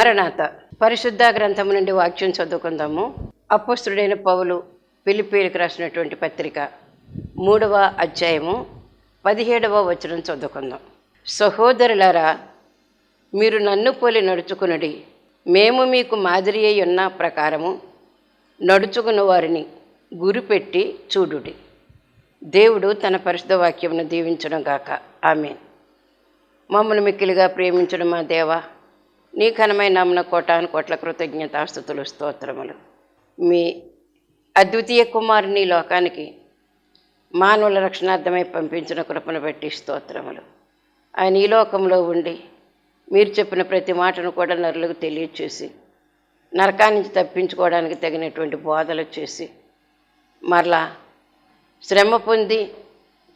మరణాత పరిశుద్ధ గ్రంథము నుండి వాక్యం చదువుకుందాము. అపోస్తుడైన పౌలు పిలిపీలకు రాసినటువంటి పత్రిక మూడవ అధ్యాయము పదిహేడవ వచనం చదువుకుందాం. సహోదరులారా మీరు నన్ను పోలి నడుచుకునుడి. మేము మీకు మాదిరి అయి ఉన్న ప్రకారము నడుచుకున్న వారిని గురిపెట్టి చూడుడి. దేవుడు తన పరిశుద్ధ వాక్యమును దీవించడం గాక ఆమె మమ్మల్ని మిక్కిలిగా ప్రేమించడం మా దేవా. నీ ఘనమైన నామన కోటాను కోట్ల కృతజ్ఞతాస్థుతులు స్తోత్రములు. మీ అద్వితీయ కుమారుని లోకానికి మానవుల రక్షణార్థమై పంపించిన కృపను బట్టి స్తోత్రములు. ఆయన ఈ లోకంలో ఉండి మీరు చెప్పిన ప్రతి మాటను కూడా నరులకు తెలియచేసి నరకానికి నుంచి తప్పించుకోవడానికి తగినటువంటి బోధలు చేసి మరలా శ్రమ పొంది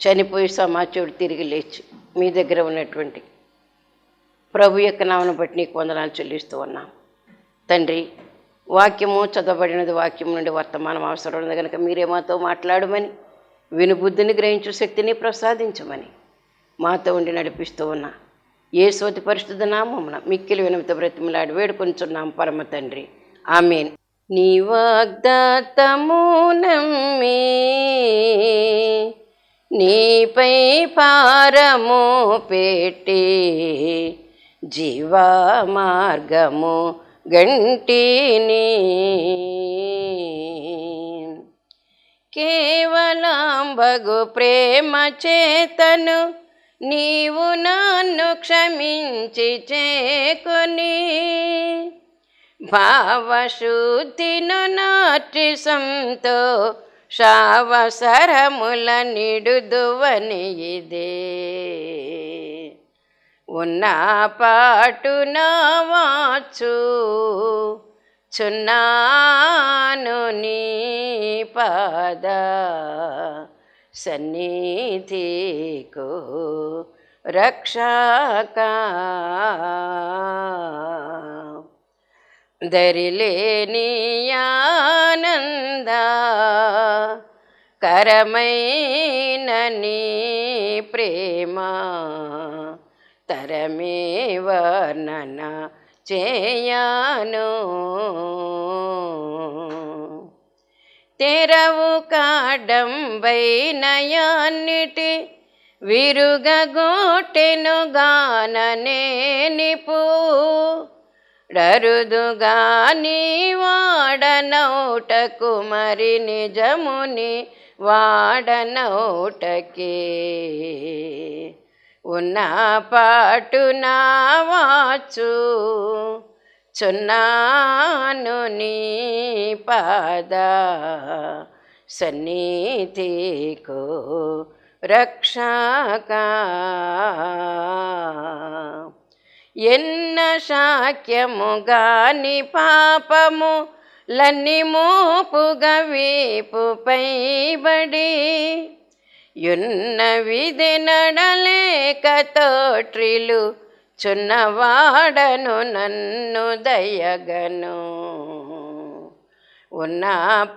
చనిపోయి సమాచుడు తిరిగి లేచి మీ దగ్గర ఉన్నటువంటి ప్రభు యొక్క నామను బట్టి నీకు వందనాలు చెల్లిస్తూ ఉన్నాం. తండ్రి వాక్యము చదవబడినది వాక్యం నుండి వర్తమానం అవసరం ఉంది కనుక మీరే మాతో మాట్లాడమని వినుబుద్ధిని గ్రహించు శక్తిని ప్రసాదించమని మాతో ఉండి నడిపిస్తూ ఉన్నా. ఏ సోతి పరిశుద్ధ నామమున మిక్కిలి వినమిత బ్రతిమలాడి వేడుకొంచున్నాం పరమ తండ్రి. ఆమెన్. నీ వాగ్దాతమునమ్మి నీపై పారము పెట్టి జీవా మార్గము గంటిని. కేవలాంబగు ప్రేమ చేతను నీవు నన్ను క్షమించి చేకుని భావశుద్ధిను నాటి సంతో శావసరముల నిడుదువని ఇదే. ఉన్న పాటున వాచు చున్నాను నీ పాద సన్నిధికు రక్షక. దరిలేనియానంద కరమైన నీ ప్రేమ తరమే వర్ణన చేయను. తెరవు కాడంబైనయాన్నిటి విరుగగోటెను గాననే నిపు డరుదుగా నీ వాడనౌటకు మరి నిజముని వాడనౌటకే ఉన్న పాటు నా వాచు చున్నాను నీ పాద సన్నిధికు రక్షక. ఎన్న శాక్యముగాని పాపము లన్ని మోపుగ వీపుపై బడి యున్న విధి నడలేక తోట్రిలు చున్నవాడను నన్ను దయగను. ఉన్న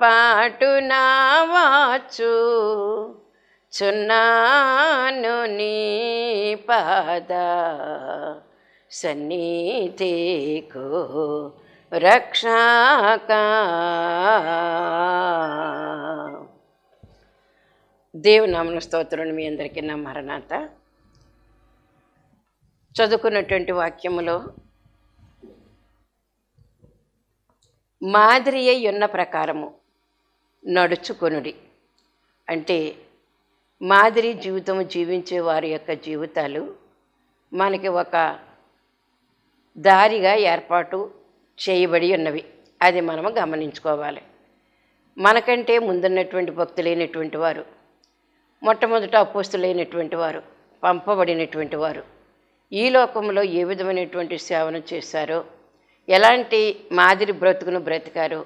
పాటు నా వాచు చున్నాను నీ పాద సన్నిధికు రక్షక. దేవునామన స్తోత్రం మీ అందరికీ నా మరణాత. చదువుకున్నటువంటి వాక్యములో మాదిరి అయి ఉన్న ప్రకారము నడుచుకొనుడి. అంటే మాదిరి జీవితము జీవించే వారి యొక్క జీవితాలు మనకి ఒక దారిగా ఏర్పాటు చేయబడి ఉన్నవి. అది మనము గమనించుకోవాలి. మనకంటే ముందున్నటువంటి భక్తులైనటువంటి వారు మొట్టమొదట అపోస్తులైనటువంటి వారు పంపబడినటువంటి వారు. ఈ లోకంలో ఏ విధమైనటువంటి సేవను చేశారో ఎలాంటి మాదిరి బ్రతుకును బ్రతికారు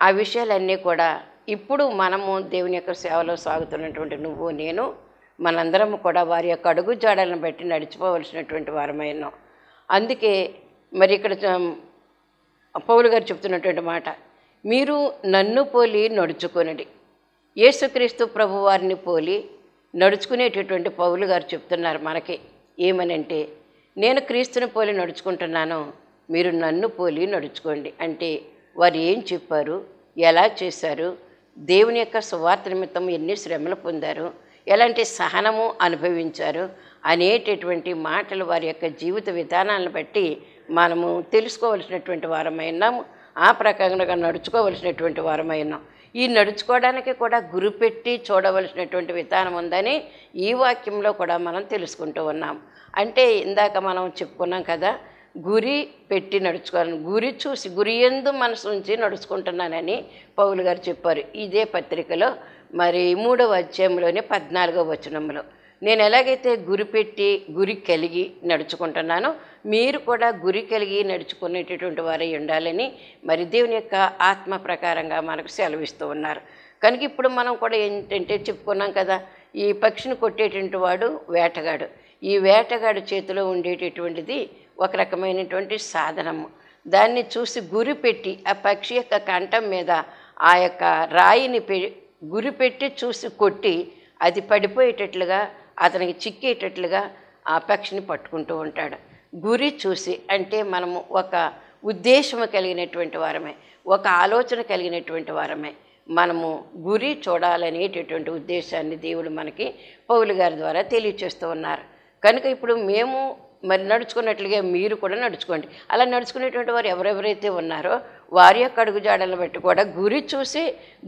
ఆ విషయాలన్నీ కూడా ఇప్పుడు మనము దేవుని యొక్క సేవలో సాగుతున్నటువంటి నువ్వు నేను మనందరం కూడా వారి యొక్క అడుగు జాడలను బట్టి నడిచిపోవలసినటువంటి వారమైనాం అందుకే మరి ఇక్కడ పౌలు గారు చెప్తున్నటువంటి మాట మీరు నన్ను పోలి నడుచుకొనడి యేసుక్రీస్తు ప్రభు వారిని పోలి నడుచుకునేటటువంటి పౌలు గారు చెప్తున్నారు మనకి. ఏమనంటే నేను క్రీస్తుని పోలి నడుచుకుంటున్నాను మీరు నన్ను పోలి నడుచుకోండి. అంటే వారు ఏం చెప్పారు? ఎలా చేశారు? దేవుని యొక్క సువార్త నిమిత్తం ఎన్ని శ్రమలు పొందారు? ఎలాంటి సహనము అనుభవించారు? అనేటటువంటి మాటలు వారి యొక్క జీవిత విధానాలను బట్టి మనము తెలుసుకోవలసినటువంటి వారమైనాము. ఆ ప్రకారంగా నడుచుకోవలసినటువంటి వారమైనాం. ఈ నడుచుకోవడానికి కూడా గురి పెట్టి చూడవలసినటువంటి విధానం ఉందని ఈ వాక్యంలో కూడా మనం తెలుసుకుంటూ ఉన్నాం. అంటే ఇందాక మనం చెప్పుకున్నాం కదా గురి పెట్టి నడుచుకోవాలని గురి చూసి గురి ఎందు మనసు ఉంచి నడుచుకుంటున్నానని పౌలు గారు చెప్పారు. ఇదే పత్రికలో మరి మూడవ అధ్యాయంలోని పద్నాలుగవ వచనంలో. నేను ఎలాగైతే గురి పెట్టి గురి కలిగి నడుచుకుంటున్నానో మీరు కూడా గురి కలిగి నడుచుకునేటటువంటి వారై ఉండాలని మరి దేవుని యొక్క ఆత్మ ప్రకారంగా మనకు సెలవిస్తూ ఉన్నారు. కనుక ఇప్పుడు మనం కూడా ఏంటంటే చెప్పుకున్నాం కదా ఈ పక్షిని కొట్టేటువంటి వాడు వేటగాడు. ఈ వేటగాడు చేతిలో ఉండేటటువంటిది ఒక రకమైనటువంటి సాధనము. దాన్ని చూసి గురి పెట్టి ఆ పక్షి యొక్క కంఠం మీద ఆ యొక్క రాయిని పె గురి పెట్టి చూసి కొట్టి అది పడిపోయేటట్లుగా అతనికి చిక్కేటట్లుగా ఆ పక్షిని పట్టుకుంటూ ఉంటాడు. గురి చూసి అంటే మనము ఒక ఉద్దేశము కలిగినటువంటి వారమే ఒక ఆలోచన కలిగినటువంటి వారమే. మనము గురి చూడాలనేటటువంటి ఉద్దేశాన్ని దేవుడు మనకి పౌలు గారి ద్వారా తెలియచేస్తూ ఉన్నారు. కనుక ఇప్పుడు మేము మరి నడుచుకున్నట్లుగా మీరు కూడా నడుచుకోండి. అలా నడుచుకునేటువంటి వారు ఎవరెవరైతే ఉన్నారో వారి యొక్క అడుగుజాడలను బట్టి కూడా గురి చూసి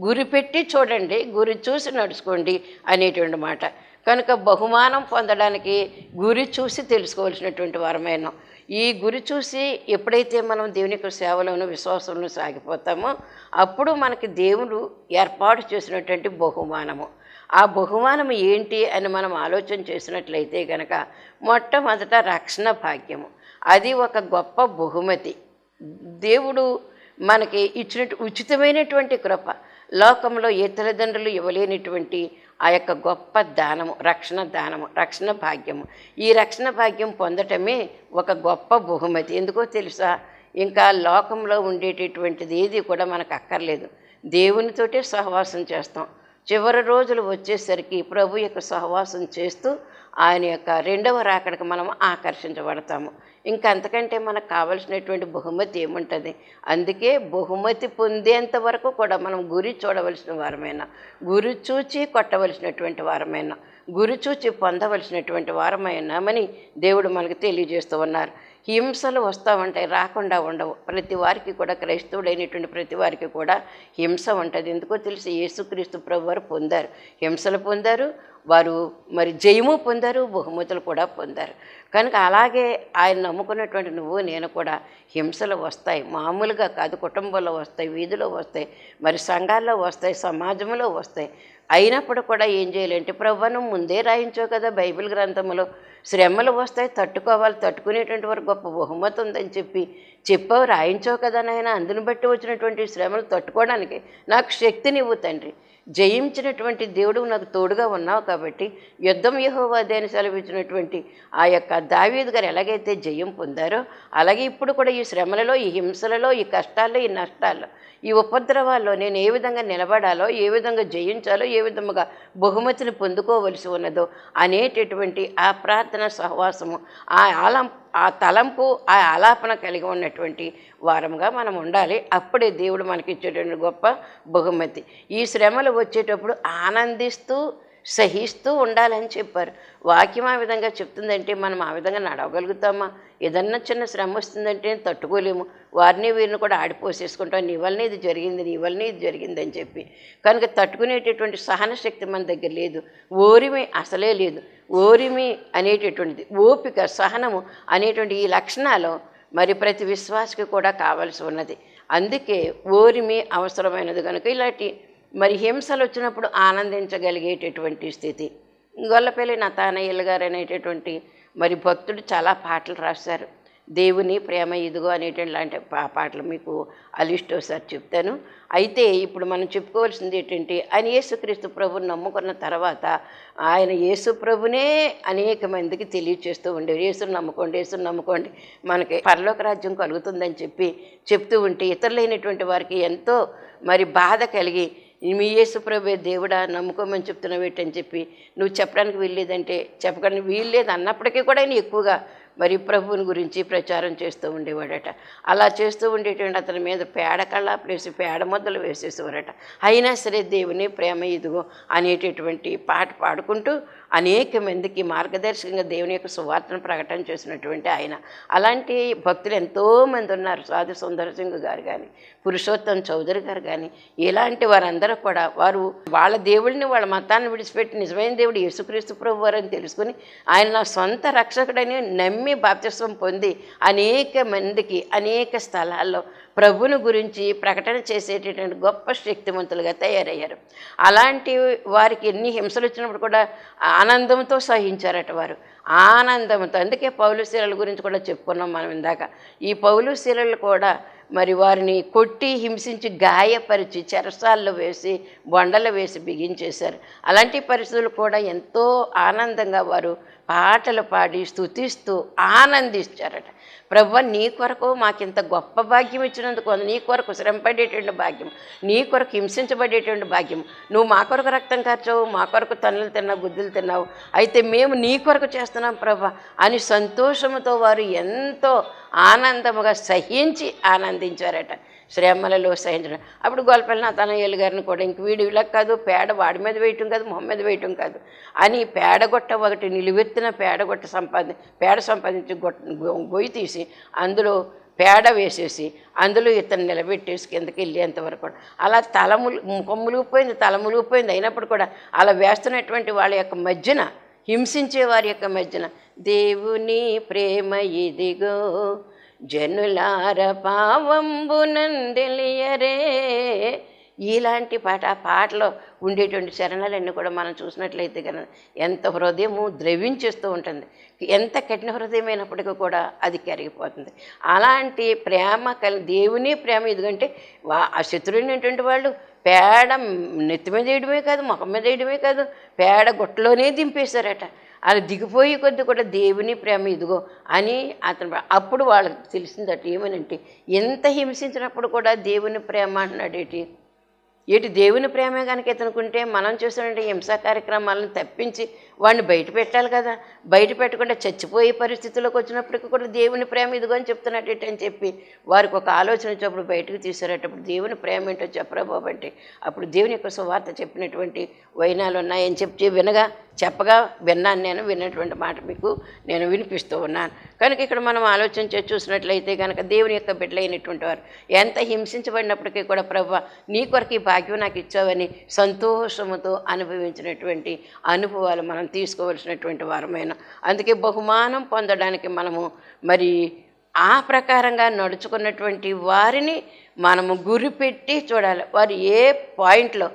గురి పెట్టి చూడండి గురి చూసి నడుచుకోండి అనేటువంటి మాట. కనుక బహుమానం పొందడానికి గురి చూసి తెలుసుకోవాల్సినటువంటి వరమైన ఈ గురి చూసి ఎప్పుడైతే మనం దేవునికి యొక్క సేవలోను విశ్వాసంలో సాగిపోతామో అప్పుడు మనకి దేవుడు ఏర్పాటు చేసినటువంటి బహుమానము. ఆ బహుమానం ఏంటి అని మనం ఆలోచన చేసినట్లయితే కనుక మొట్టమొదట రక్షణ భాగ్యము. అది ఒక గొప్ప బహుమతి. దేవుడు మనకి ఇచ్చినట్టు ఉచితమైనటువంటి కృప. లోకంలో ఏ తల్లిదండ్రులు ఇవ్వలేనటువంటి ఆ యొక్క గొప్ప దానము రక్షణ దానము రక్షణ భాగ్యము. ఈ రక్షణ భాగ్యం పొందటమే ఒక గొప్ప బహుమతి. ఎందుకో తెలుసా? ఇంకా లోకంలో ఉండేటటువంటిది ఏది కూడా మనకు అక్కర్లేదు. దేవునితోటే సహవాసం చేస్తాం. చివరి రోజులు వచ్చేసరికి ప్రభు యొక్క సహవాసం చేస్తూ ఆయన యొక్క రెండవ రాకడికి మనం ఆకర్షించబడతాము. ఇంకా అంతకంటే మనకు కావలసినటువంటి బహుమతి ఏముంటుంది? అందుకే బహుమతి పొందేంత వరకు కూడా మనం గురి చూడవలసిన వారమైనా గురి చూచి కొట్టవలసినటువంటి వారమైనా గురి చూచి పొందవలసినటువంటి వారమైనామని దేవుడు మనకు తెలియజేస్తూ ఉన్నారు. హింసలు వస్తూ ఉంటాయి రాకుండా ఉండవు. ప్రతి వారికి కూడా క్రైస్తవుడైనటువంటి ప్రతి వారికి కూడా హింస ఉంటుంది. ఎందుకో తెలిసి యేసుక్రీస్తు ప్రభు వారు పొందారు. హింసలు పొందారు వారు మరి జయము పొందారు బహుమతులు కూడా పొందారు. కనుక అలాగే ఆయన నమ్ముకున్నటువంటి నువ్వు నేను కూడా హింసలు వస్తాయి. మామూలుగా కాదు కుటుంబంలో వస్తాయి వీధిలో వస్తాయి మరి సంఘాల్లో వస్తాయి సమాజంలో వస్తాయి. అయినప్పుడు కూడా ఏం చేయాలంటే ప్రవ్వను ముందే రాయించావు కదా బైబిల్ గ్రంథంలో శ్రమలు వస్తాయి తట్టుకోవాలి తట్టుకునేటువంటి వరకు గొప్ప బహుమతి ఉందని చెప్పి చెప్పావు రాయించావు కదా నాయన అందుని బట్టి వచ్చినటువంటి శ్రమలు తట్టుకోవడానికి నాకు శక్తినివ్వు తండ్రి. జయించినటువంటి దేవుడు నాకు తోడుగా ఉన్నావు కాబట్టి యుద్ధం యహోవాదే అని సెలవిచ్చినటువంటి ఆ యొక్క దావీదు గారు ఎలాగైతే జయం పొందారో అలాగే ఇప్పుడు కూడా ఈ శ్రమలలో ఈ హింసలలో ఈ కష్టాల్లో ఈ నష్టాల్లో ఈ ఉపద్రవాల్లో నేను ఏ విధంగా నిలబడాలో ఏ విధంగా జయించాలో ఏ విధముగా బహుమతిని పొందుకోవలసి ఉన్నదో అనేటటువంటి ఆ ప్రార్థన సహవాసము ఆ ఆలం ఆ తలంపు ఆ ఆలాపన కలిగి ఉన్నటువంటి వారముగా మనం ఉండాలి. అప్పుడే దేవుడు మనకి ఇచ్చేటువంటి గొప్ప బహుమతి. ఈ శ్రమలు వచ్చేటప్పుడు ఆనందిస్తూ సహిస్తూ ఉండాలని చెప్పారు. వాక్యం ఆ విధంగా చెప్తుందంటే మనం ఆ విధంగా నడవగలుగుతామా? ఏదన్నా చిన్న శ్రమ వస్తుందంటే తట్టుకోలేము. వారిని వీరిని కూడా ఆడిపోసేసుకుంటాం. నీ వల్లనే ఇది జరిగింది నీ వల్లనే ఇది జరిగింది అని చెప్పి. కనుక తట్టుకునేటటువంటి సహన శక్తి మన దగ్గర లేదు. ఓరిమి అసలే లేదు. ఓరిమి అనేటటువంటిది ఓపిక సహనము అనేటువంటి ఈ లక్షణాలు మరి ప్రతి విశ్వాసకి కూడా కావాల్సి ఉన్నది. అందుకే ఓరిమి అవసరమైనది కనుక ఇలాంటి మరి హింసలు వచ్చినప్పుడు ఆనందించగలిగేటటువంటి స్థితి. గొల్లపల్లి నతానయ్యలు గారు అనేటటువంటి మరి భక్తుడు చాలా పాటలు రాశారు. దేవుని ప్రేమ ఇదిగో అనేటువంటి లాంటి పాటలు మీకు ఆ లిస్ట్ ఒకసారి చెప్తాను. అయితే ఇప్పుడు మనం చెప్పుకోవాల్సింది ఏంటంటే ఆయన యేసుక్రీస్తు ప్రభుని నమ్ముకున్న తర్వాత ఆయన యేసు ప్రభునే అనేక మందికి తెలియచేస్తూ ఉండేవారు. యేసుని నమ్ముకోండి యేసును నమ్ముకోండి మనకి పరలోక రాజ్యం కలుగుతుందని చెప్పి చెప్తూ ఉంటే ఇతరులైనటువంటి వారికి ఎంతో మరి బాధ కలిగి మీ యేసుప్రభే దేవుడా నమ్ముకోమని చెప్తున్నావు ఏంటని చెప్పి నువ్వు చెప్పడానికి వీల్లేదంటే చెప్పడానికి వీల్లేదు అన్నప్పటికీ కూడా ఆయన ఎక్కువగా మరి ప్రభువుని గురించి ప్రచారం చేస్తూ ఉండేవాడట. అలా చేస్తూ ఉండేటువంటి అతని మీద పేడ కళ్ళాపు వేసి పేడ ముద్దలు వేసేసేవారట అయినా సరే దేవుని ప్రేమ ఇదిగో అనేటటువంటి పాట పాడుకుంటూ అనేక మందికి మార్గదర్శకంగా దేవుని యొక్క సువార్తను ప్రకటన చేసినటువంటి ఆయన. అలాంటి భక్తులు ఎంతోమంది ఉన్నారు. సాధు సుందర సింగ్ గారు కానీ పురుషోత్తం చౌదరి గారు కానీ ఇలాంటి వారందరూ కూడా వారు వాళ్ళ దేవుడిని వాళ్ళ మతాన్ని విడిచిపెట్టి నిజమైన దేవుడు యేసుక్రీస్తు ప్రభు వారని తెలుసుకుని ఆయన నా సొంత రక్షకుడని నమ్మి బాప్తిస్వం పొంది అనేక మందికి అనేక స్థలాల్లో ప్రభుని గురించి ప్రకటన చేసేటటువంటి గొప్ప శక్తివంతులుగా తయారయ్యారు. అలాంటి వారికి ఎన్ని హింసలు వచ్చినప్పుడు కూడా ఆనందంతో సహించారట వారు. ఆనందంతో. అందుకే పౌలు శీలల గురించి కూడా చెప్పుకున్నాం మనం ఇందాక. ఈ పౌలు శీలలు కూడా మరి వారిని కొట్టి హింసించి గాయపరిచి చెరసాల్లో వేసి బొండలు వేసి బిగించేశారు. అలాంటి పరిస్థితులు కూడా ఎంతో ఆనందంగా వారు పాటలు పాడి స్తుతిస్తూ ఆనందించారట. ప్రభు నీ కొరకు మాకింత గొప్ప భాగ్యం ఇచ్చినందుకు నీ కొరకు శ్రమపడేటువంటి భాగ్యం. నీ కొరకు హింసించబడేటువంటి భాగ్యం. నువ్వు మా కొరకు రక్తం కార్చావు మా కొరకు తన్నులు తిన్నావు గుద్దులు తిన్నావు. అయితే మేము నీ కొరకు చేస్తున్నాం ప్రభ అని సంతోషంతో వారు ఎంతో ఆనందముగా సహించి ఆనందించారట. శ్రమలలో సహించడం. అప్పుడు గోల్పల్లి నాతనయ్యలు గారిని కూడా ఇంక వీడి ఇలా కాదు పేడ వాడి మీద వేయటం కాదు మొహం మీద వేయటం కాదు. అని పేడగొట్ట ఒకటి నిలువెత్తిన పేడగొట్ట సంపాది పేడ సంపాదించి గొట్ట గొయ్యి తీసి అందులో పేడ వేసేసి అందులో ఇతను నిలబెట్టేసి కిందకి వెళ్ళేంత వరకు కూడా. అలా తలములు ముఖం ములిగిపోయింది తల ములిగిపోయింది. అయినప్పుడు కూడా అలా వేస్తున్నటువంటి వాళ్ళ యొక్క మధ్యన హింసించే వారి యొక్క మధ్యన దేవుని ప్రేమ ఇదిగో జనులార పావంబునందెలియరే ఇలాంటి పాట ఆ పాటలో ఉండేటువంటి చరణాలన్నీ కూడా మనం చూసినట్లయితే కనుక ఎంత హృదయము ద్రవించేస్తూ ఉంటుంది. ఎంత కఠిన హృదయమైనప్పటికీ కూడా అది కరిగిపోతుంది. అలాంటి ప్రేమ కలి దేవుని ప్రేమ ఎందుకంటే వా ఆ శత్రువునటువంటి వాళ్ళు పేడ నెత్తి మీద వేయడమే కాదు ముఖం మీద వేయడమే కాదు పేడ గుట్టలోనే దింపేశారట. అది దిగిపోయి కొద్ది కూడా దేవుని ప్రేమ ఇదిగో అని అతను అప్పుడు వాళ్ళకి తెలిసిందట ఏమనంటే ఎంత హింసించినప్పుడు కూడా దేవుని ప్రేమ అంటున్నాడేటి ఏటి? దేవుని ప్రేమే కనుక ఇతనుకుంటే మనం చూసినట్టు హింసా కార్యక్రమాలను తప్పించి వాడిని బయట పెట్టాలి కదా. బయట పెట్టకుండా చచ్చిపోయే పరిస్థితుల్లోకి వచ్చినప్పటికీ కూడా దేవుని ప్రేమ ఇదిగో అని చెప్తున్నట్టు అని చెప్పి వారికి ఒక ఆలోచన వచ్చినప్పుడు బయటకు తీసారటప్పుడు దేవుని ప్రేమ ఏంటో చెప్పరా బాబు అంటే అప్పుడు దేవుని యొక్క సువార్త చెప్పినటువంటి వైనాలు ఉన్నాయని చెప్పి వినగా చెప్పగా విన్నాను నేను విన్నటువంటి మాట మీకు నేను వినిపిస్తూ ఉన్నాను. కనుక ఇక్కడ మనం ఆలోచించి చూసినట్లయితే కనుక దేవుని యొక్క బిడ్డలైనటువంటి వారు ఎంత హింసించబడినప్పటికీ కూడా ప్రభు నీ కొరకు ఈ భాగ్యం నాకు ఇచ్చావని సంతోషముతో అనుభవించినటువంటి అనుభవాలు మనం తీసుకోవలసినటువంటి వారమైన. అందుకే బహుమానం పొందడానికి మనము మరి ఆ ప్రకారంగా నడుచుకున్నటువంటి వారిని మనము గురిపెట్టి చూడాలి. వారు ఏ పాయింట్లో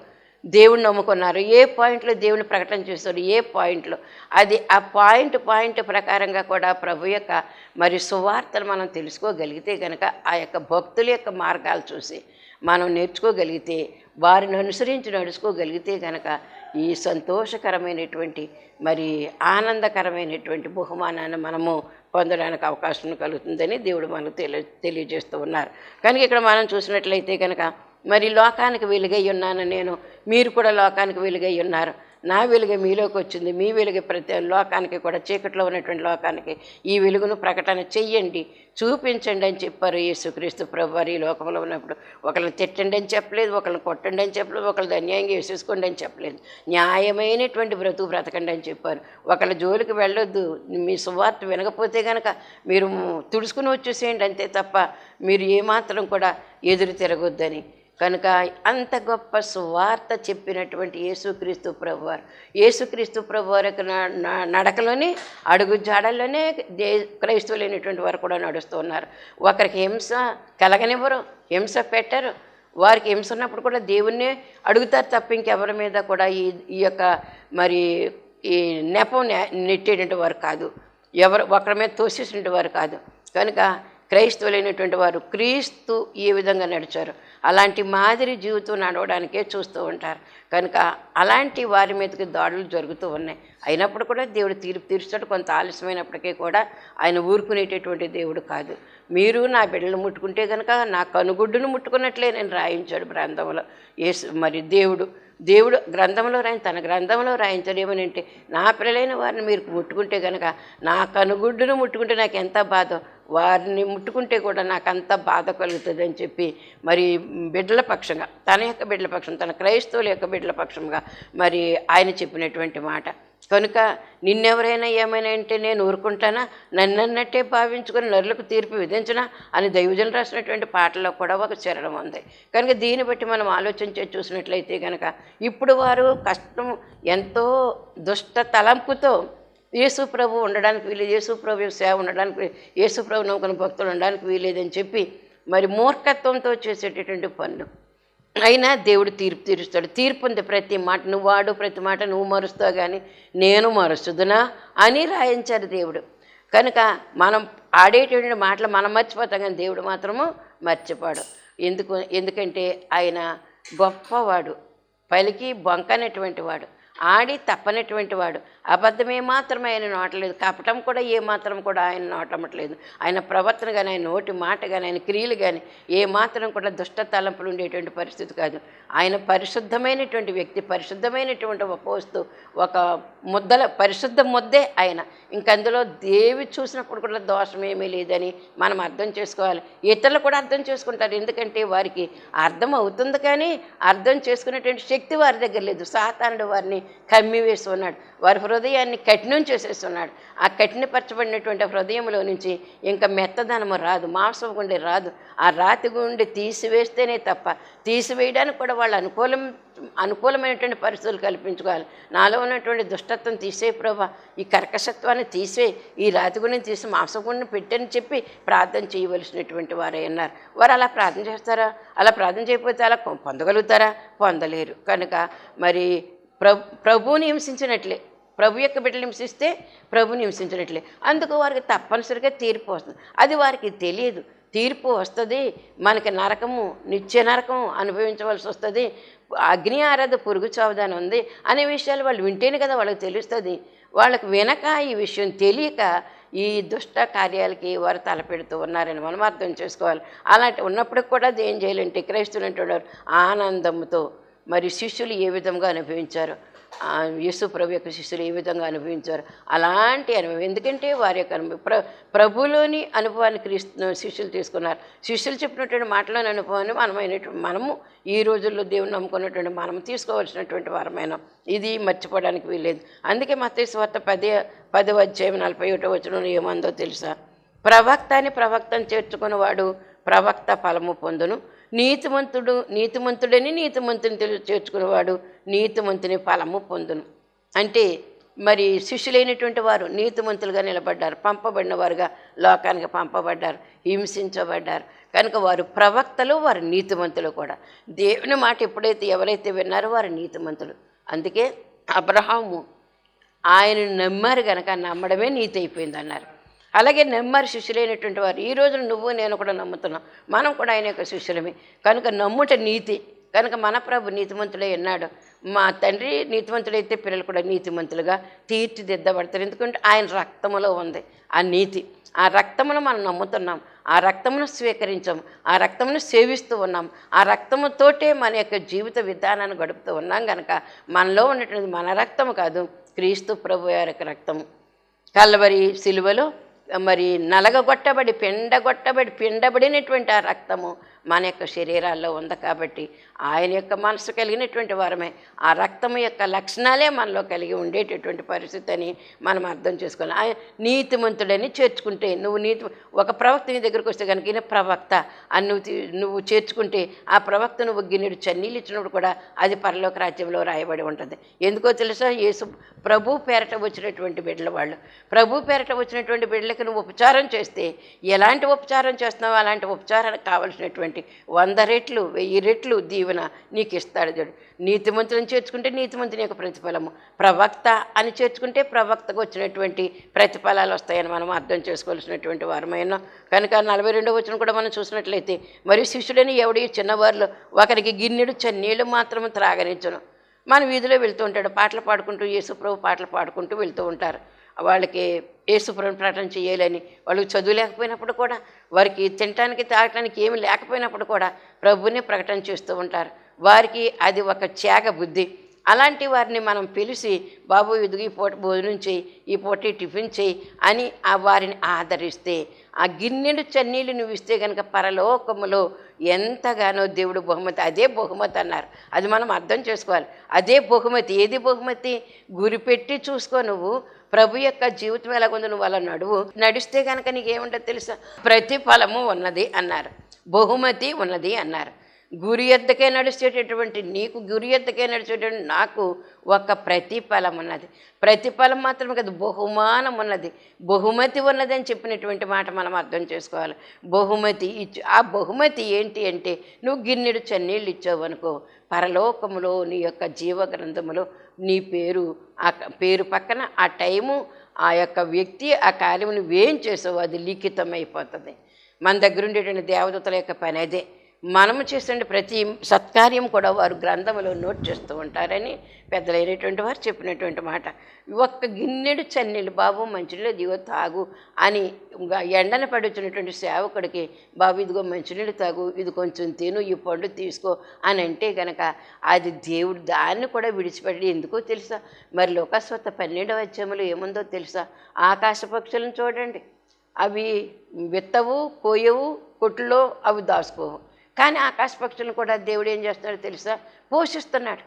దేవుణ్ణి నమ్ముకున్నారు. ఏ పాయింట్లో దేవుని ప్రకటన చేస్తారు ఏ పాయింట్లో? అది ఆ పాయింట్ పాయింట్ ప్రకారంగా కూడా ప్రభు యొక్క మరి సువార్తను మనం తెలుసుకోగలిగితే కనుక ఆ యొక్క భక్తుల యొక్క మార్గాలు చూసి మనం నేర్చుకోగలిగితే వారిని అనుసరించి నడుచుకోగలిగితే కనుక ఈ సంతోషకరమైనటువంటి మరి ఆనందకరమైనటువంటి బహుమానాన్ని మనము పొందడానికి అవకాశం కలుగుతుందని దేవుడు మనకు తెలియ తెలియజేస్తూ ఉన్నారు. కనుక ఇక్కడ మనం చూసినట్లయితే కనుక మరి లోకానికి వెలుగై ఉన్నాను నేను. మీరు కూడా లోకానికి వెలుగై ఉన్నారు. నా వెలుగు మీలోకి వచ్చింది. మీ వెలుగు ప్రతి లోకానికి కూడా చీకట్లో ఉన్నటువంటి లోకానికి ఈ వెలుగును ప్రకటన చెయ్యండి. చూపించండి అని చెప్పారు యేసుక్రీస్తు ప్రభు వారు ఈ లోకంలో ఉన్నప్పుడు. ఒకరిని తిట్టండి అని చెప్పలేదు ఒకరిని కొట్టండి అని చెప్పలేదు ఒకరిని అన్యాయంగా వేసేసుకోండి అని చెప్పలేదు. న్యాయమైనటువంటి బ్రతుకు బ్రతకండి అని చెప్పారు. ఒకళ్ళ జోలికి వెళ్ళొద్దు. మీ సువార్త వినకపోతే కనుక మీరు తుడుచుకుని వచ్చేసేయండి అంతే తప్ప మీరు ఏమాత్రం కూడా ఎదురు తిరగొద్దని. కనుక అంత గొప్ప సువార్త చెప్పినటువంటి యేసుక్రీస్తు ప్రభువారు. యేసుక్రీస్తు ప్రభువారి యొక్క న- నడకలోనే అడుగు జాడల్లోనే దే క్రైస్తవులైనటువంటి వారు కూడా నడుస్తూ ఉన్నారు. ఒకరికి హింస కలగనివ్వరు హింస పెట్టరు. వారికి హింస ఉన్నప్పుడు కూడా దేవుణ్ణే అడుగుతారు తప్ప ఇంకెవరి మీద కూడా ఈ ఈ యొక్క మరి ఈ నెపం నెట్టేటువంటి వారు కాదు. ఎవరు ఒకరి మీద తోసేసినటువంటి వారు కాదు. కనుక క్రైస్తవులైనటువంటి వారు క్రీస్తు ఏ విధంగా నడిచారు. అలాంటి మాదిరి జీవితం నడవడానికే చూస్తూ ఉంటారు. కనుక అలాంటి వారి మీదకి దాడులు జరుగుతూ ఉన్నాయి. అయినప్పుడు కూడా దేవుడు తీర్పు తీర్చాడు. కొంత ఆలస్యమైనప్పటికీ కూడా ఆయన ఊరుకునేటటువంటి దేవుడు కాదు. మీరు నా బిడ్డలు ముట్టుకుంటే కనుక నా కనుగుడ్డును ముట్టుకున్నట్లే నేను రాయించాడు గ్రంథంలో. ఏసు మరి దేవుడు దేవుడు గ్రంథంలో రాయి తన గ్రంథంలో రాయించాడు. ఏమనంటే నా పిల్లలైన వారిని మీరు ముట్టుకుంటే కనుక నా కనుగుడ్డును ముట్టుకుంటే నాకు ఎంత బాధో. వారిని ముట్టుకుంటే కూడా నాకు అంత బాధ కలుగుతుంది అని చెప్పి మరి బిడ్డల పక్షంగా తన యొక్క బిడ్డల పక్షం తన క్రైస్తవుల యొక్క బిడ్డల పక్షంగా మరి ఆయన చెప్పినటువంటి మాట. కనుక నిన్నెవరైనా ఏమైనా అంటే నేను ఊరుకుంటానా? నన్నన్నట్టే భావించుకొని నరులకు తీర్పు విధించనా అని దైవజన్ రాసినటువంటి పాటల్లో కూడా ఒక చరణం ఉంది. కనుక దీన్ని బట్టి మనం ఆలోచించే చూసినట్లయితే కనుక ఇప్పుడు వారు కష్టం ఎంతో దుష్ట తలంపుతో యేసు ప్రభు ఉండడానికి వీలేదు యేసు ప్రభు సేవ ఉండడానికి వీ- యేసు ప్రభు భక్తులు ఉండడానికి వీలేదని చెప్పి మరి మూర్ఖత్వంతో చేసేటటువంటి పనులు. అయినా దేవుడు తీర్పు తీరుస్తాడు. తీర్పు ఉంది ప్రతి మాట. నువ్వు వాడు ప్రతి మాట నువ్వు మరుస్తావు కానీ నేను మరుస్తుదునా అని రాయించారు దేవుడు. కనుక మనం ఆడేటువంటి మాటలు మనం మర్చిపోతాం కానీ దేవుడు మాత్రము మర్చిపోడు. ఎందుకు ఎందుకంటే ఆయన గొప్పవాడు. పలికి బొంకనటువంటి వాడు. ఆడి తప్పనటువంటి వాడు. అబద్ధమే మాత్రమే ఆయన నోటలేదు. కపటం కూడా ఏ మాత్రం కూడా ఆయన నోటమట్లేదు ఆయన ప్రవర్తన కానీ ఆయన నోటి మాట కానీ ఆయన క్రియలు కానీ ఏ మాత్రం కూడా దుష్ట తలంపులు ఉండేటువంటి పరిస్థితి కాదు. ఆయన పరిశుద్ధమైనటువంటి వ్యక్తి పరిశుద్ధమైనటువంటి ఒక వస్తు ఒక ముద్దల పరిశుద్ధ ముద్దే ఆయన. ఇంకందులో దేవి చూసినప్పుడు కూడా దోషం ఏమీ లేదని మనం అర్థం చేసుకోవాలి. ఇతరులు కూడా అర్థం చేసుకుంటారు. ఎందుకంటే వారికి అర్థం అవుతుంది కానీ అర్థం చేసుకునేటువంటి శక్తి వారి దగ్గర లేదు. సాతానుడు వారిని కమ్మి వేసి ఉన్నాడు వారి హృదయాన్ని కఠినం చేసేస్తున్నాడు. ఆ కఠినపరచబడినటువంటి హృదయంలో నుంచి ఇంకా మెత్తదనము రాదు మాంసం గుండె రాదు. ఆ రాతి గుండె తీసివేస్తేనే తప్ప తీసివేయడానికి కూడా వాళ్ళు అనుకూలం అనుకూలమైనటువంటి పరిస్థితులు కల్పించుకోవాలి. నాలో ఉన్నటువంటి దుష్టత్వం తీసే ప్రభా ఈ కర్కశత్వాన్ని తీసే ఈ రాతి గుండెని తీసి మాంసగుండెని పెట్టని చెప్పి ప్రార్థన చేయవలసినటువంటి వారే అన్నారు. వారు అలా ప్రార్థన చేస్తారా? అలా ప్రార్థన చేయకపోతే అలా పొందగలుగుతారా? పొందలేరు. కనుక మరి ప్రభువుని హింసించినట్లే. ప్రభు యొక్క బిడ్డలు హింసిస్తే ప్రభుని హింసించినట్లే. అందుకు వారికి తప్పనిసరిగా తీర్పు వస్తుంది. అది వారికి తెలియదు. తీర్పు వస్తుంది. మనకి నరకము నిత్య నరకము అనుభవించవలసి వస్తుంది. అగ్ని ఆరాధ పురుగు చావదాని ఉంది అనే విషయాలు వాళ్ళు వింటేనే కదా వాళ్ళకి తెలుస్తుంది. వాళ్ళకి వెనక ఈ విషయం తెలియక ఈ దుష్ట కార్యాలకి వారు తలపెడుతూ ఉన్నారని మనం అర్థం చేసుకోవాలి. అలాంటి ఉన్నప్పటికి కూడా అది ఏం చేయాలంటే క్రైస్తున్నటువంటి ఆనందంతో మరి శిష్యులు ఏ విధంగా అనుభవించారు? యేసు ప్రభు యొక్క శిష్యులు ఏ విధంగా అనుభవించారు? అలాంటి అనుభవం. ఎందుకంటే వారి యొక్క అనుభవం ప్ర ప్రభులోని అనుభవాన్ని క్రీస్తు శిష్యులు తీసుకున్నారు. శిష్యులు చెప్పినటువంటి మాటలోని అనుభవాన్ని మనమైనటువంటి మనము ఈ రోజుల్లో దేవుని నమ్ముకున్నటువంటి మనము తీసుకోవాల్సినటువంటి వారమైన. ఇది మర్చిపోవడానికి వీల్లేదు. అందుకే మత్తయి వార్త పదే పదవ అధ్యాయం నలభై ఒకటో వచ్చిన ఏమందో తెలుసా? ప్రవక్త అని ప్రవక్తను చేర్చుకున్నవాడు ప్రవక్త ఫలము పొందును. నీతిమంతుడు నీతిమంతుడని నీతిమంతుని తెలు చేర్చుకునేవాడు. నీతిమంతుని ఫలము పొందును. అంటే మరి శిష్యులైనటువంటి వారు నీతిమంతులుగా నిలబడ్డారు పంపబడిన వారుగా లోకానికి పంపబడ్డారు హింసించబడ్డారు. కనుక వారు ప్రవక్తలు వారు నీతిమంతులు కూడా. దేవుని మాట ఎప్పుడైతే ఎవరైతే విన్నారో వారు నీతిమంతులు. అందుకే అబ్రహాము ఆయన నమ్మారు కనుక నమ్మడమే నీతి అయిపోయింది అన్నారు అలాగే నమ్మారు శిష్యులైనటువంటి వారు ఈ రోజున నువ్వు నేను కూడా నమ్ముతున్నాం. మనం కూడా ఆయన యొక్క శిష్యులమే. కనుక నమ్ముట నీతి. కనుక మన ప్రభు నీతిమంతుడే ఉన్నాడు మా తండ్రి నీతిమంతుడైతే పిల్లలు కూడా నీతిమంతులుగా తీర్చిదిద్దబడతారు. ఎందుకంటే ఆయన రక్తములో ఉంది. ఆ నీతి. ఆ రక్తమును మనం నమ్ముతున్నాం. ఆ రక్తమును స్వీకరించాం. ఆ రక్తమును సేవిస్తూ ఉన్నాం. ఆ రక్తముతోటే మన యొక్క జీవిత విధానాన్ని గడుపుతూ ఉన్నాం కనుక మనలో ఉన్నటువంటి మన రక్తము కాదు క్రీస్తు ప్రభు వారి యొక్క రక్తము. కల్వరి సిలువలో మరి నలగగొట్టబడి పిండగొట్టబడి పిండబడినటువంటి ఆ రక్తము. మన యొక్క శరీరాల్లో ఉంది కాబట్టి ఆయన యొక్క మనసు కలిగినటువంటి వారమే. ఆ రక్తము యొక్క లక్షణాలే మనలో కలిగి ఉండేటటువంటి పరిస్థితి అని మనం అర్థం చేసుకోవాలి. ఆయన నీతిమంతుడని చేర్చుకుంటే నువ్వు నీతి ఒక ప్రవక్త నీ దగ్గరకు వస్తే కనుక ఈయన ప్రవక్త అని నువ్వు నువ్వు చేర్చుకుంటే ఆ ప్రవక్త నువ్వు గిన్నెడు చన్నీళ్ళు ఇచ్చినప్పుడు కూడా అది పరలోక రాజ్యంలో రాయబడి ఉంటుంది. ఎందుకో తెలుసా? యేసు ప్రభు పేరట వచ్చినటువంటి బిడ్డల వాళ్ళు. ప్రభు పేరట వచ్చినటువంటి బిడ్డలకు నువ్వు ఉపచారం చేస్తే ఎలాంటి ఉపచారం చేస్తున్నావో అలాంటి ఉపచారానికి కావలసినటువంటి వంద రెట్లు వెయ్యి రెట్లు దీవెన నీకు ఇస్తాడు చూడు నీతిమంతులను చేర్చుకుంటే నీతిమంతుని యొక్క ప్రతిఫలము. ప్రవక్త అని చేర్చుకుంటే ప్రవక్తకు వచ్చినటువంటి ప్రతిఫలాలు వస్తాయని మనం అర్థం చేసుకోవాల్సినటువంటి వారమైన కనుక నలభై రెండో వచ్చిన కూడా మనం చూసినట్లయితే మరి శిష్యుడని ఎవడి? చిన్నవారిలో ఒకరికి గిన్నెడు చన్నీళ్ళు మాత్రమే త్రాగనించను మన వీధిలో వెళ్తూ ఉంటాడు. పాటలు పాడుకుంటూ యేసుప్రభు పాటలు పాడుకుంటూ వెళ్తూ ఉంటారు. వాళ్ళకి యేసుప్రభు ప్రకటన చేయాలని వాళ్ళకి చదువు లేకపోయినప్పుడు కూడా వారికి తినటానికి తాగటానికి ఏమి లేకపోయినప్పుడు కూడా ప్రభుని ప్రకటన చేస్తూ ఉంటారు. వారికి అది ఒక త్యాగ బుద్ధి అలాంటి వారిని మనం పిలిచి బాబు ఇదిగో ఈ పూట భోజనం చేయి ఈ పూట టిఫిన్ చేయి అని ఆ వారిని ఆదరిస్తే ఆ గిన్నెడు చన్నీళ్ళు నువ్వు ఇస్తే కనుక పరలోకములో ఎంతగానో దేవుడు బహుమతి అదే బహుమతి అన్నారు. అది మనం అర్థం చేసుకోవాలి. అదే బహుమతి ఏది బహుమతి? గురిపెట్టి చూసుకో నువ్వు. ప్రభు యొక్క జీవితం ఎలాగుందో నువ్వు అలా నడువు. నడిస్తే కనుక నీకేముంటుందో తెలుసా? ప్రతిఫలము ఉన్నది అన్నారు. బహుమతి ఉన్నది అన్నారు. గురి ఎద్దకే నడిచేటటువంటి నీకు గురి ఎద్దకే నడిచేటువంటి నాకు ఒక ప్రతిఫలం ఉన్నది. ప్రతిఫలం మాత్రమే కాదు బహుమానం ఉన్నది. బహుమతి ఉన్నది అని చెప్పినటువంటి మాట మనం అర్థం చేసుకోవాలి. బహుమతి ఇచ్చు ఆ బహుమతి ఏంటి అంటే నువ్వు గిన్నెడు చెన్నీళ్ళు ఇచ్చావు అనుకో పరలోకములో నీ యొక్క జీవ గ్రంథములో నీ పేరు ఆ పేరు పక్కన ఆ టైము ఆ యొక్క వ్యక్తి ఆ కార్యము నువ్వేం చేసావు అది లిఖితమైపోతుంది. మన దగ్గర ఉండేటువంటి దేవదూతల యొక్క పని అదే. మనము చేసిన ప్రతి సత్కార్యం కూడా వారు గ్రంథంలో నోట్ చేస్తూ ఉంటారని పెద్దలైనటువంటి వారు చెప్పినటువంటి మాట. ఒక్క గిన్నెడు చన్నీళ్ళు బాబు మంచినీళ్ళు దిగో తాగు అని ఇంకా ఎండన పడుతున్నటువంటి సేవకుడికి బాబు ఇదిగో మంచినీళ్ళు తాగు ఇది కొంచెం తిను ఈ పండు తీసుకో అని అంటే గనక అది దేవుడు దాన్ని కూడా విడిచిపెట్టి ఎందుకో తెలుసా? మరి లోకస్వత పన్నెండవ అధ్యాయంలో ఏముందో తెలుసా? ఆకాశ పక్షులను చూడండి. అవి విత్తవు కోయవు కొట్టులో అవి దాచుకోవు. కానీ ఆకాశ పక్షులను కూడా దేవుడు ఏం చేస్తున్నాడో తెలుసా? పోషిస్తున్నాడు.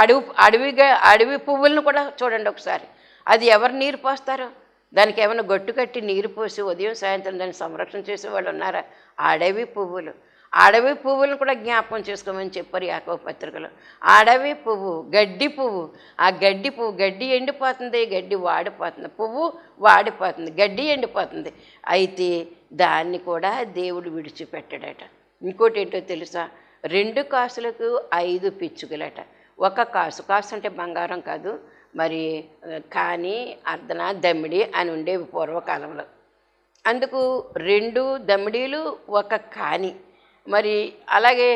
అడవి అడవిగా అడవి పువ్వులను కూడా చూడండి ఒకసారి. అది ఎవరు నీరు పోస్తారో? దానికి ఏమైనా గట్టు కట్టి నీరు పోసి ఉదయం సాయంత్రం దాన్ని సంరక్షణ చేసే వాళ్ళు ఉన్నారా? అడవి పువ్వులు. అడవి పువ్వులను కూడా జ్ఞాపకం చేసుకోమని చెప్పారు యాకవ పత్రికలో. అడవి పువ్వు గడ్డి పువ్వు. ఆ గడ్డి పువ్వు గడ్డి ఎండిపోతుంది గడ్డి వాడిపోతుంది. పువ్వు వాడిపోతుంది గడ్డి ఎండిపోతుంది. అయితే దాన్ని కూడా దేవుడు విడిచిపెట్టాడట. ఇంకోటి ఏంటో తెలుసా? రెండు కాసులకు ఐదు పిచ్చుకలట. ఒక కాసు కాసు అంటే బంగారం కాదు మరి కాని అర్ధన దమ్మిడి అని ఉండేవి పూర్వకాలంలో. అందుకు రెండు దమ్మిడీలు ఒక కాని. మరి అలాగే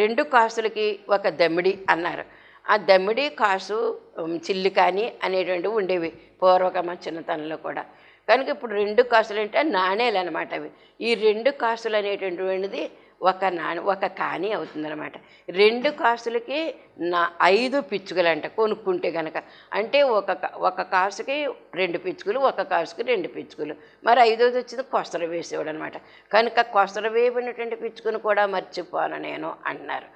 రెండు కాసులకి ఒక దమ్మిడి అన్నారు. ఆ దమ్మిడి కాసు చిల్లి కాని అనేటువంటివి ఉండేవి పూర్వకమ చిన్నతనంలో కూడా. కనుక ఇప్పుడు రెండు కాసులు అంటే నాణేలు అనమాట అవి. ఈ రెండు కాసులు అనేటటువంటిది ఒక నాణ్య ఒక కాని అవుతుందన్నమాట. రెండు కాసులకి నా ఐదు పిచ్చుకలంట కొనుక్కుంటే గనక. అంటే ఒక ఒక కాసుకి రెండు పిచ్చుకలు ఒక కాసుకి రెండు పిచ్చుకలు. మరి ఐదోది వచ్చింది కొసర వేసేవాడు అనమాట కనుక కొసర వేయబడినటువంటి పిచ్చుకను కూడా మర్చిపోను నేను అన్నారు.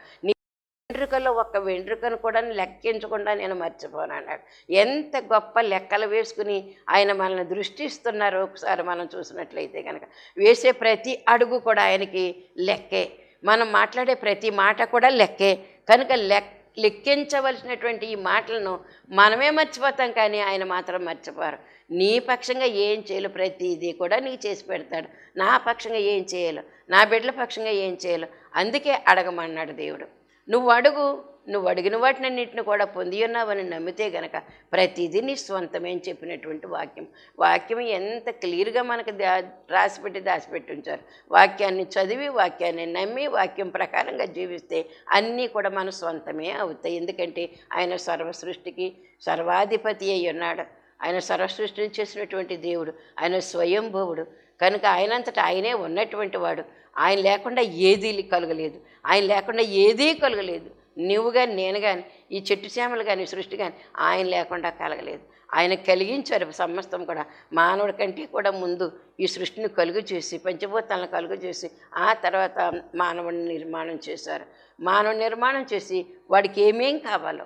వెంట్రుకలో ఒక్క వెంట్రుకను కూడా లెక్కించకుండా నేను మర్చిపోను అన్నాడు ఎంత గొప్ప లెక్కలు వేసుకుని ఆయన మనల్ని దృష్టిస్తున్నారు ఒకసారి మనం చూసినట్లయితే కనుక వేసే ప్రతి అడుగు కూడా ఆయనకి లెక్కే. మనం మాట్లాడే ప్రతి మాట కూడా లెక్కే. కనుక లెక్ లెక్కించవలసినటువంటి ఈ మాటలను మనమే మర్చిపోతాం కానీ ఆయన మాత్రం మర్చిపోరు. నీ పక్షంగా ఏం చేయాలి ప్రతిదీ కూడా నీకు చేసి పెడతాడు. నా పక్షంగా ఏం చేయాలో నా బిడ్డల పక్షంగా ఏం చేయాలో అందుకే అడగమన్నాడు దేవుడు. నువ్వు అడుగు నువ్వు అడిగిన వాటినన్నింటిని కూడా పొంది ఉన్నావని నమ్మితే గనక ప్రతిదీ నీ స్వంతమే అని చెప్పినటువంటి వాక్యం. వాక్యం ఎంత క్లియర్గా మనకు దా రాసిపెట్టి దాచిపెట్టి ఉంచారు. వాక్యాన్ని చదివి వాక్యాన్ని నమ్మి వాక్యం ప్రకారంగా జీవిస్తే అన్నీ కూడా మన స్వంతమే అవుతాయి. ఎందుకంటే ఆయన సర్వ సృష్టికి సర్వాధిపతి అయి ఉన్నాడు. ఆయన సర్వ సృష్టిని చేసినటువంటి దేవుడు. ఆయన స్వయంభువుడు. కనుక ఆయనంతటా ఆయనే ఉన్నటువంటి వాడు. ఆయన లేకుండా ఏదీ కలగలేదు. ఆయన లేకుండా ఏదీ కలగలేదు. నువ్వు కానీ నేను కానీ ఈ చెట్టు చేమలు కానీ సృష్టి కానీ ఆయన లేకుండా కలగలేదు. ఆయన కలిగించారు సమస్తం కూడా. మానవుడి కంటే కూడా ముందు ఈ సృష్టిని కలుగు చేసి పంచభూతాలను కలుగు చేసి ఆ తర్వాత మానవుడిని నిర్మాణం చేశారు. మానవుడి నిర్మాణం చేసి వాడికి ఏమేం కావాలో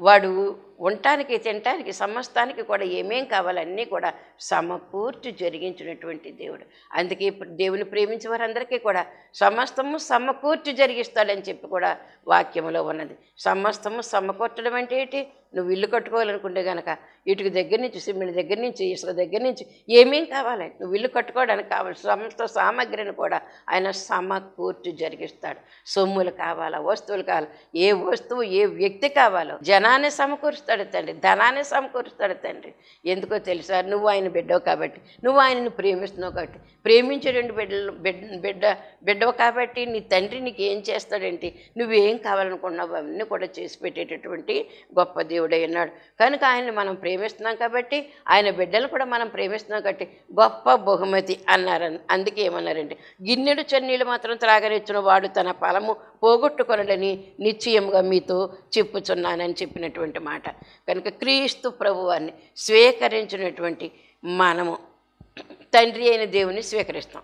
వాడు ఉండటానికి తినటానికి సమస్తానికి కూడా ఏమేం కావాలన్నీ కూడా సమపూర్తి జరిగించినటువంటి దేవుడు. అందుకే ఇప్పుడు దేవుని ప్రేమించే వారందరికీ కూడా సమస్తము సమకూర్చి జరిగిస్తాడని చెప్పి కూడా వాక్యంలో ఉన్నది. సమస్తము సమకూర్చడం అంటే ఏంటి? నువ్వు ఇల్లు కట్టుకోవాలనుకుంటే గనక ఇటుకు దగ్గర నుంచి సిమ్మిడి దగ్గర నుంచి ఇసుక దగ్గర నుంచి ఏమేం కావాలి? నువ్వు ఇల్లు కట్టుకోవడానికి కావాలి సమస్త సామాగ్రిని కూడా ఆయన సమకూర్చి జరిగిస్తాడు. సొమ్ములు కావాలా? వస్తువులు కావాలా? ఏ వస్తువు ఏ వ్యక్తి కావాలో? జనాన్ని సమకూరుస్తాడు. తండ్రి. ధనాన్ని సమకూరుస్తాడు తండ్రి. ఎందుకో తెలుసా? నువ్వు ఆయన బిడ్డవు కాబట్టి. నువ్వు ఆయనను ప్రేమిస్తున్నావు కాబట్టి. ప్రేమించే రెండు బిడ్డలు బిడ్డ బిడ్డ బిడ్డవు కాబట్టి నీ తండ్రి నీకు ఏం చేస్తాడంటే? నువ్వేం కావాలనుకున్నావు అవన్నీ కూడా చేసి పెట్టేటటువంటి గొప్ప దేవుడై ఉన్నాడు. కనుక ఆయన్ని మనం ప్రేమిస్తున్నాం కాబట్టి ఆయన బిడ్డలు కూడా మనం ప్రేమిస్తున్నాం కాబట్టి గొప్ప బహుమతి అన్నారు అందుకే ఏమన్నారంటే గిన్నెడు చెన్నీళ్ళు మాత్రం త్రాగనిచ్చిన వాడు తన ఫలము పోగొట్టుకొనడని నిశ్చయముగా మీతో చెప్పుచున్నానని చెప్పినటువంటి మాట. కనుక క్రీస్తు ప్రభువాన్ని స్వీకరించినటువంటి మనము తండ్రి అయిన దేవుని స్వీకరిస్తాం.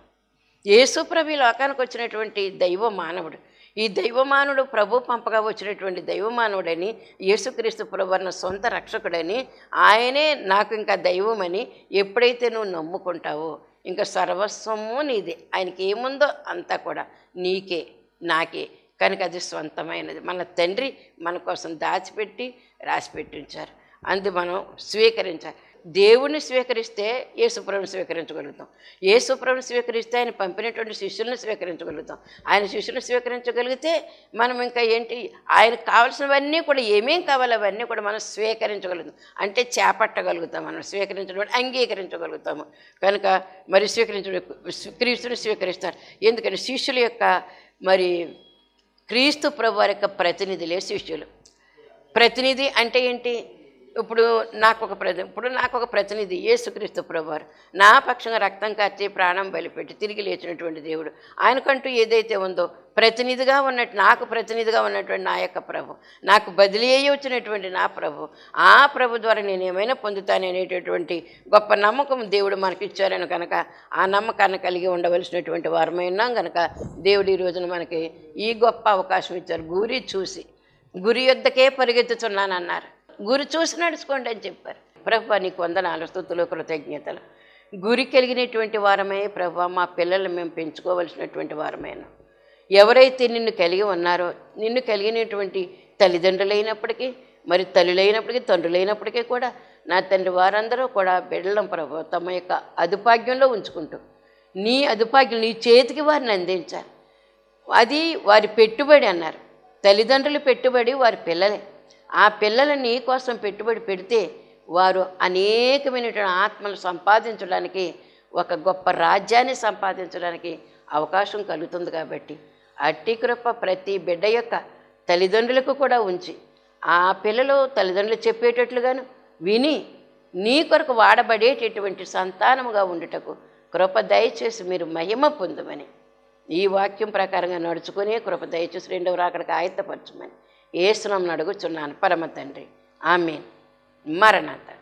యేసుప్రభు ఈ లోకానికి వచ్చినటువంటి దైవ మానవుడు. ఈ దైవమానుడు ప్రభు పంపగా వచ్చినటువంటి దైవమానవుడని యేసుక్రీస్తు ప్రభువర్ణ సొంత రక్షకుడని ఆయనే నాకు ఇంకా దైవమని ఎప్పుడైతే నువ్వు నమ్ముకుంటావో ఇంకా సర్వస్వము నీదే. ఆయనకి ఏముందో అంతా కూడా నీకే నాకే. కనుక అది స్వంతమైనది. మన తండ్రి మన కోసం దాచిపెట్టి రాసి ఉంచారు అందు మనం స్వీకరించాలి. దేవుణ్ణి స్వీకరిస్తే యేసుప్రభుని స్వీకరించగలుగుతాం. యేసుప్రభుని స్వీకరిస్తే ఆయన పంపినటువంటి శిష్యుల్ని స్వీకరించగలుగుతాం. ఆయన శిష్యులను స్వీకరించగలిగితే మనం ఇంకా ఏంటి? ఆయనకు కావాల్సినవన్నీ కూడా ఏమేం కావాలో అవన్నీ కూడా మనం స్వీకరించగలుగుతాం. అంటే చేపట్టగలుగుతాం మనం స్వీకరించడం అంగీకరించగలుగుతాము. కనుక మరి స్వీకరించడం క్రీస్తుని స్వీకరిస్తారు. ఎందుకంటే శిష్యుల యొక్క మరి క్రీస్తు ప్రభు వారి యొక్క ప్రతినిధులే శిష్యులు. ప్రతినిధి అంటే ఏంటి? ఇప్పుడు నాకు ఒక ప్రతి ఇప్పుడు నాకు ఒక ప్రతినిధి యేసుక్రీస్తు ప్రభువారు. నా పక్షంగా రక్తం కార్చి ప్రాణం బలిపెట్టి తిరిగి లేచినటువంటి దేవుడు. ఆయనకంటూ ఏదైతే ఉందో ప్రతినిధిగా ఉన్నట్టు నాకు ప్రతినిధిగా ఉన్నటువంటి నా యొక్క ప్రభు నాకు బదిలీ అయ్యి వచ్చినటువంటి నా ప్రభు ఆ ప్రభు ద్వారా నేను ఏమైనా పొందుతాననేటటువంటి గొప్ప నమ్మకం దేవుడు మనకి ఇచ్చారని కనుక ఆ నమ్మకాన్ని కలిగి ఉండవలసినటువంటి వారమై ఉన్నాం కనుక దేవుడు ఈ రోజున మనకి ఈ గొప్ప అవకాశం ఇచ్చారు. గురి చూసి గురి యొద్దకే పరిగెత్తుతున్నానన్నారు. గురి చూసి నడుచుకోండి అని చెప్పారు. ప్రభు నీకు వందనాలు స్థుతులు కృతజ్ఞతలు. గురి కలిగినటువంటి వారమే ప్రభు మా పిల్లల్ని మేము పెంచుకోవలసినటువంటి వారమేను. ఎవరైతే నిన్ను కలిగి ఉన్నారో నిన్ను కలిగినటువంటి తల్లిదండ్రులైనప్పటికీ మరి తల్లులైనప్పటికీ తండ్రులైనప్పటికీ కూడా నా తండ్రి వారందరూ కూడా బిడ్డలం ప్రభు తమ యొక్క అదుపాగ్యంలో ఉంచుకుంటూ నీ అదుపాగ్యం నీ చేతికి వారిని అందించాలి అది వారి పెట్టుబడి అన్నారు. తల్లిదండ్రులు పెట్టుబడి వారి పిల్లలే. ఆ పిల్లలు నీ కోసం పెట్టుబడి పెడితే వారు అనేకమైనటువంటి ఆత్మలు సంపాదించడానికి ఒక గొప్ప రాజ్యాన్ని సంపాదించడానికి అవకాశం కలుగుతుంది కాబట్టి అట్టి కృప ప్రతి బిడ్డ యొక్క తల్లిదండ్రులకు కూడా ఉంచి ఆ పిల్లలు తల్లిదండ్రులు చెప్పేటట్లుగాను విని నీ కొరకు వాడబడేటటువంటి సంతానముగా ఉండుటకు కృప దయచేసి మీరు మహిమ పొందమని ఈ వాక్యం ప్రకారంగా నడుచుకునే కృప దయచేసి రెండవ రాకడికి ఆయత్తపరచమని ఏసునం అడుగుచున్నాను. పరమ తండ్రి. ఆమెన్. మరణత